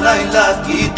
la y la quita.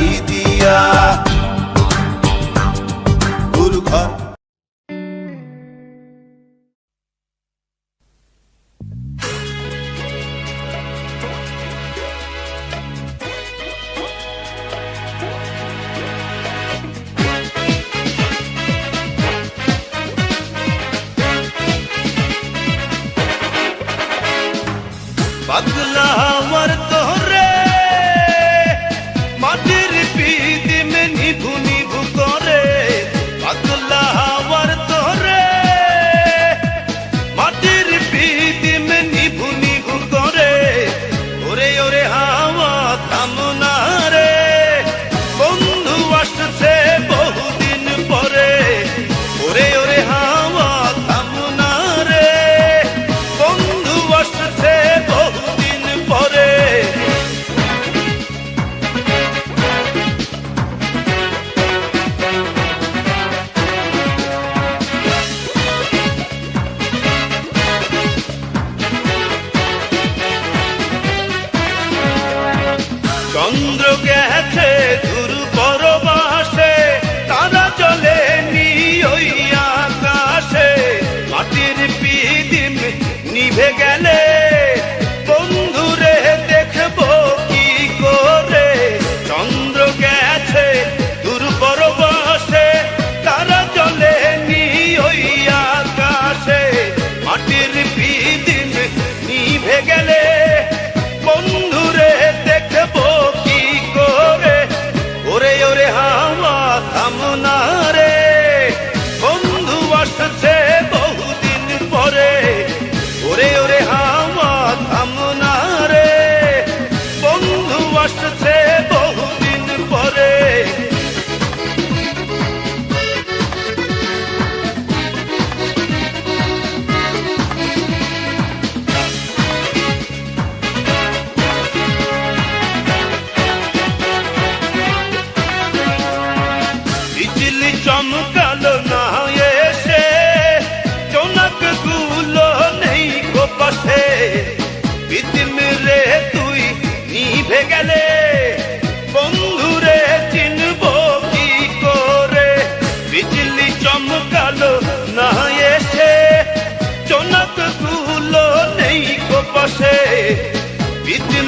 Idia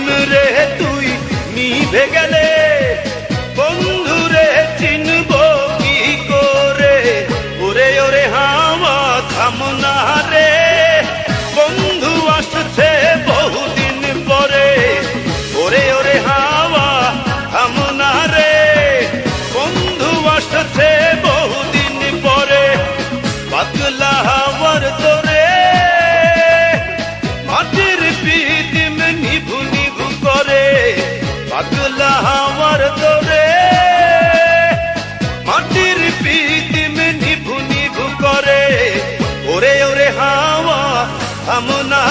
বিদিন রে তুই নিভে গেলে বন্ধুরে চিনব কি করে? ওরে ওরে, হাওয়া থামনা রে। বন্ধু আসছে বহুদিন পরে, ওরে ওরে, হাওয়া থামনা রে। বন্ধু আসছে বহুদিন পরে, পাতলা হাওয়ার তোরে। মাটির পাতলা হাওয়ার তোরে মাটির পিদিম নিভু নিভু করে ওরে ওরে হাওয়া থামনা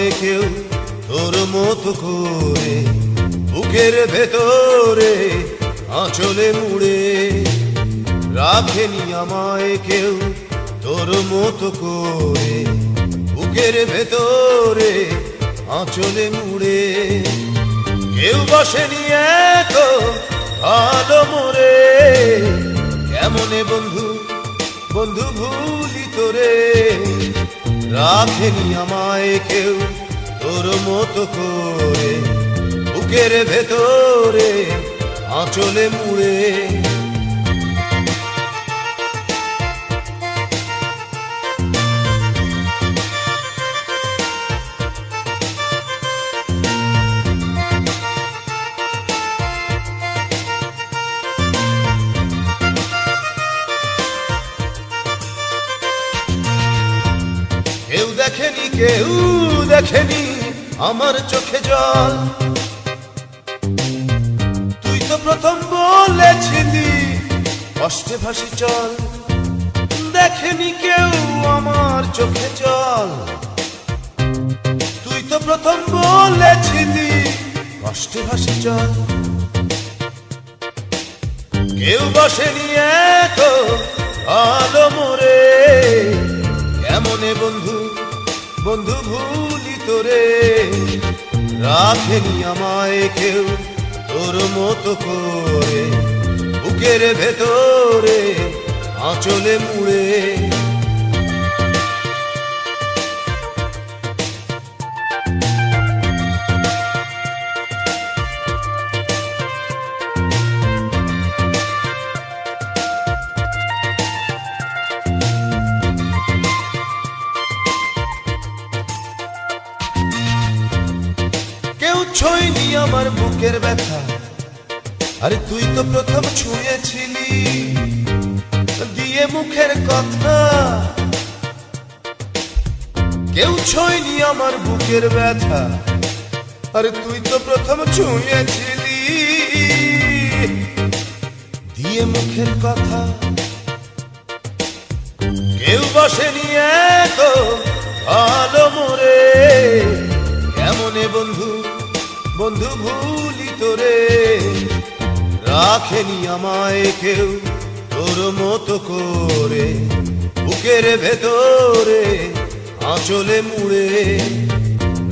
আমায় কেউ তোর মতো করে, বুকের ভেতরে আঁচলে মুড়ে। রাখেনি আমায় কেউ তোর মতো করে, বুকের ভেতরে আঁচলে মুড়ে। কেউ বসেনি এত ভালো মোরে কেমনে বন্ধু বন্ধু ভুলি তোরে? রাখেনি আমায় কেউ তোর মতো করে বুকের ভেতরে আঁচলে মুড়ে দেখেনি আমার চোখে জল। তুই তো প্রথম বলেছিলি, কষ্টে ভাসি চল। দেখেনি কেউ আমার চোখে জল। তুই তো প্রথম বলেছিলি, কষ্টে ভাসি চল। কেউ বসেনি এত ভালো মোরে কেমনে বন্ধু বন্ধু ভুলি তোরে রাখেনি আমায় কেউ তোর মতো করে বুকের ভেতরে আঁচলে মুড়ে বুকের ব্যথা। আরে তুই তো প্রথম ছুঁয়েছিলি। দিয়ে মুখের কথা। কেউ ছইনি আমার বুকের ব্যথা। আরে তুই তো প্রথম ছুঁয়েছিলি। দিয়ে মুখের কথা। কেউ বসেনি এত ভালো মোরে কেমনে বন্ধু? বন্ধু, ভুলি তোরে রাখেনি আমায় কেউ তোর মতো করে। বুকের ভেতরে আঁচলে মুড়ে।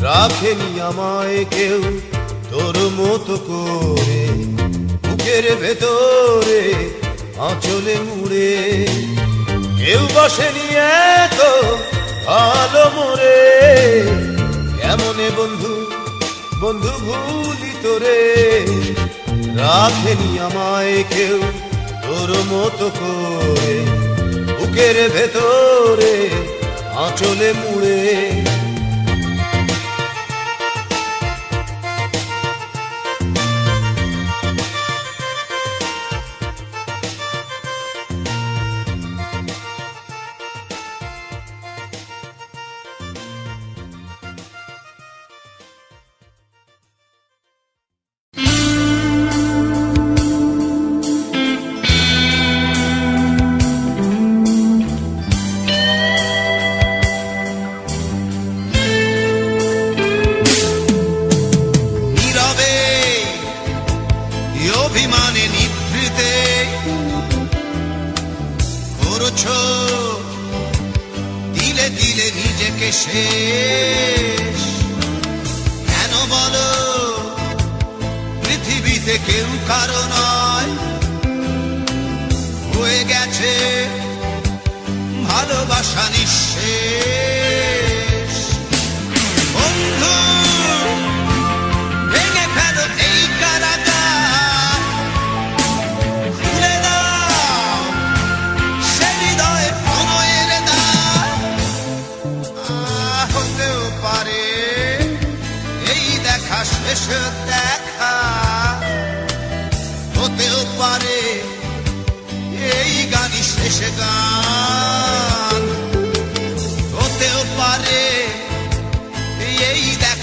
রাখেনি আমায় কেউ তোর মতো করে। বুকের ভেতরে আঁচলে মুড়ে। কেউ বসেনি এত ভালো মোরে। কেমনে বন্ধু বন্ধু ভুলি তোরে। রাখেনি আমায় কেউ তোর মতো করে। বুকের ভেতরে আঁচলে মুড়ে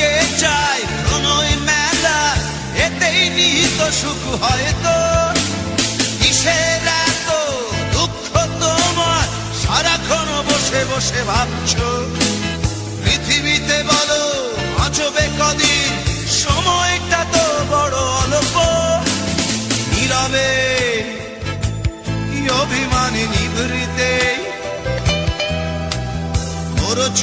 দিয়ে চাই প্রণয় মেলা, এতেই নিহিত সুখ হয়তো। কিসের দুঃখ তোমার? সারাক্ষণ বসে বসে ভাবছ। পৃথিবীতে বলো, বাঁচবে কদিন? সময়টা তো বড় অল্প। নীরবে অভিমানে নিভৃতে। করছ